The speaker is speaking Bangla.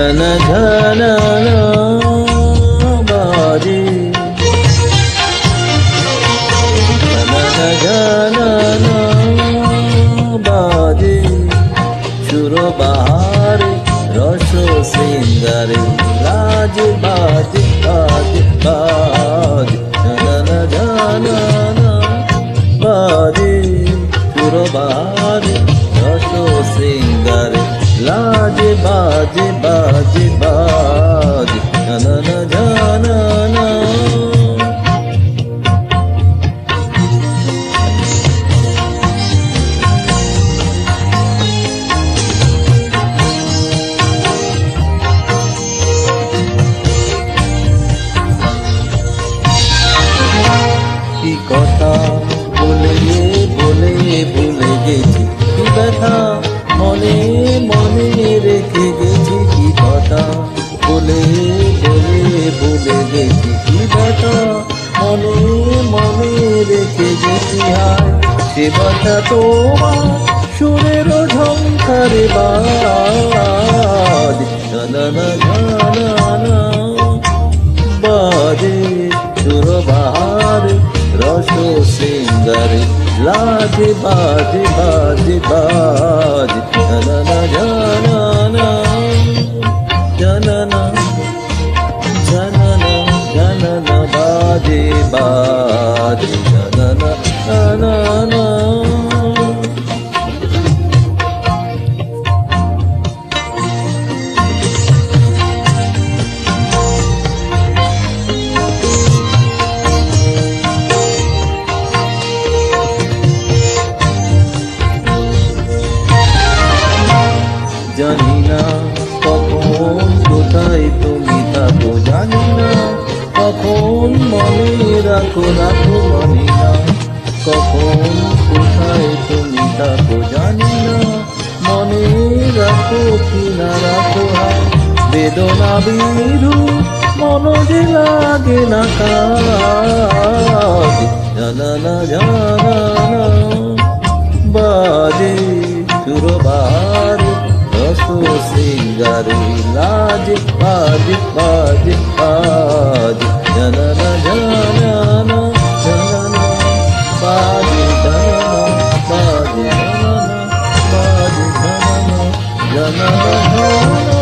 ঝনন ঝনন বাজে ঝনন বাজে সুর বাহারে রস সিঙ্গারে লাজ বাজ বাজ বাজ ঝনন ঝনন বাজে সুর বাহারে রস সিঙ্গারে লাজ বাজ কি কথা? বলে বলে ভুলে গেছি। কি ব্যথা? মনে মনে রেখে গেছি কি কথা? বলে বলে ভুলে গেছি। কি ব্যথা? মনে মনে রেখে গেছি, হায়। সে কথা তোমার সুরের ঝঙ্কারে বাজ so singari la di ba di ba di ba di na na na na na na na na na na na na na na ba di ba di na na na na na জানি না কখন কোথায় তুমি থাকো জানি না। কখন মনে রাখো রাখো জানি না। কখন কোথায় তুমি থাকো জানি না। মনে রাখো কি না রাখো বেদনা বিরু মনোজে লাগে না কাজ। জানা না জানা ಸಿಂಗರಿಲಾ ಜಿಪ್ಪ ಜಿಪ್ಪ ಜಿಪ್ಪ ಜನನ ಜನನ ಜನನ ಬಾಜಿ ಧನ ಬಾಜಿ ಧನ ಬಾಜಿ ಧನ ಜನನ